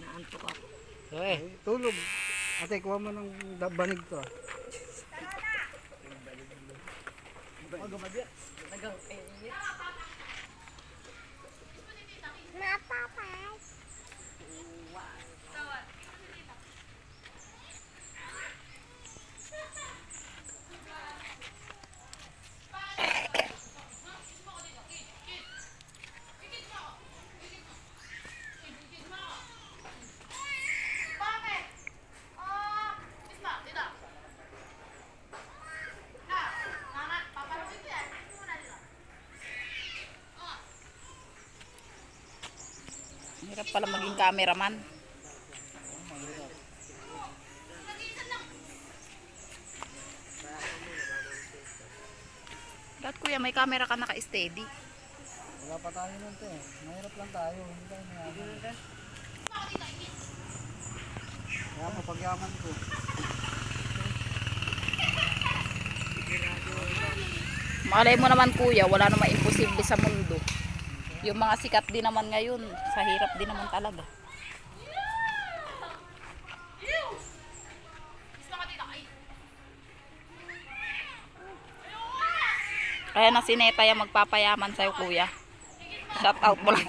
Naantok ako. Eh, tulog. Ate, kuha mo ng banig to. ah. Tagang kainit. Hirap pala maging cameraman. Ba't kuya, may camera ka naka-steady? Wala pa tayo nun te. Mahirap lang tayo. Hindi tayo mayaman. Kaya mapagyaman ko. Malay mo naman kuya, wala namang imposible sa mundo. Yung mga sikat din naman ngayon, sa hirap din naman talaga. Kaya na si Neta yung magpapayaman sa'yo kuya. Shout out mo lang.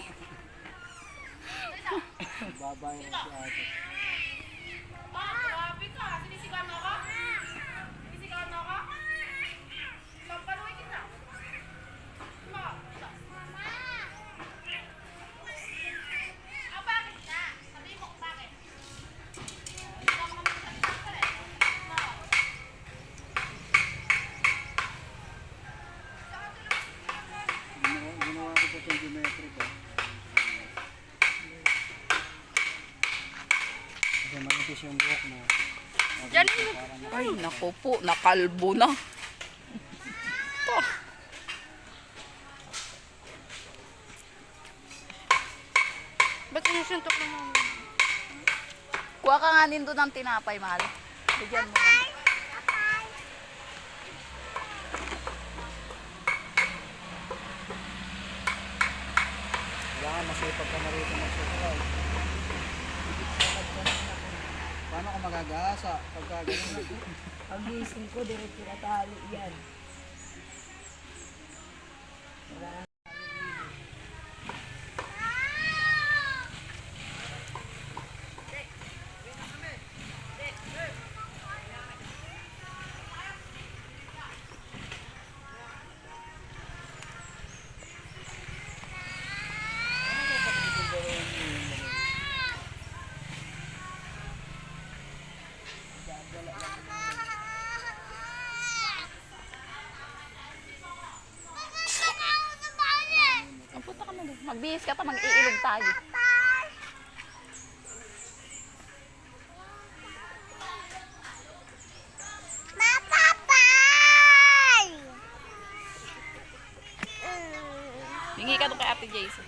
Babay na si ate. Kasi manipis yung buhok mo. Diyan Ay, naku po, nakalbo na. Ito. Ba't sinusuntok na mo? Kuha ka nga nindo ng tinapay, mahal. Bigyan mo yan. Kailangan masipag ka na rito mag-subscribe. Paano ka magagasa pagka ganun? Pagising ko, diretso na yan. Magbihis ka pa, mag-iilog tayo. Hingi ka doon kay Ate Jason.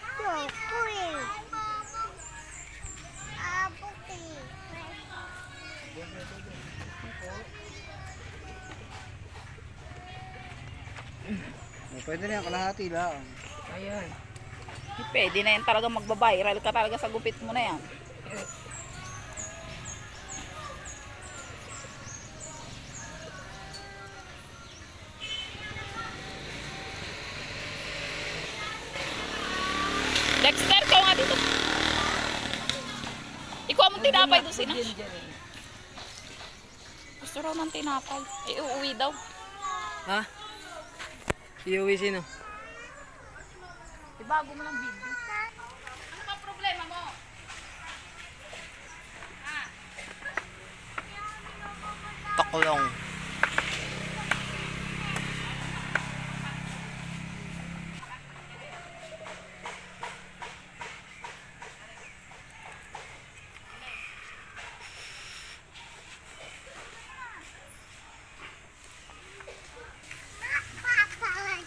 Pwede na yan, kalahati lang. Ayun. Pwede na yan talaga magbabiral ka talaga sa gupit mo na yan. Dexter, ikaw nga dito. Ikaw mo tinapay doon sina. Gusto raw ng tinapay. Eh, daw. Ha? Iuwi sino? Ibago mo ng video. Ano ba problema mo? Taklong.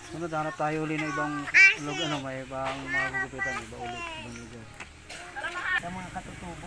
Sunod, hanap tayo uli ng ibang log, ano, may ibang mga gugupitan, iba ulit, ibang lugar. Sa mga katutubo.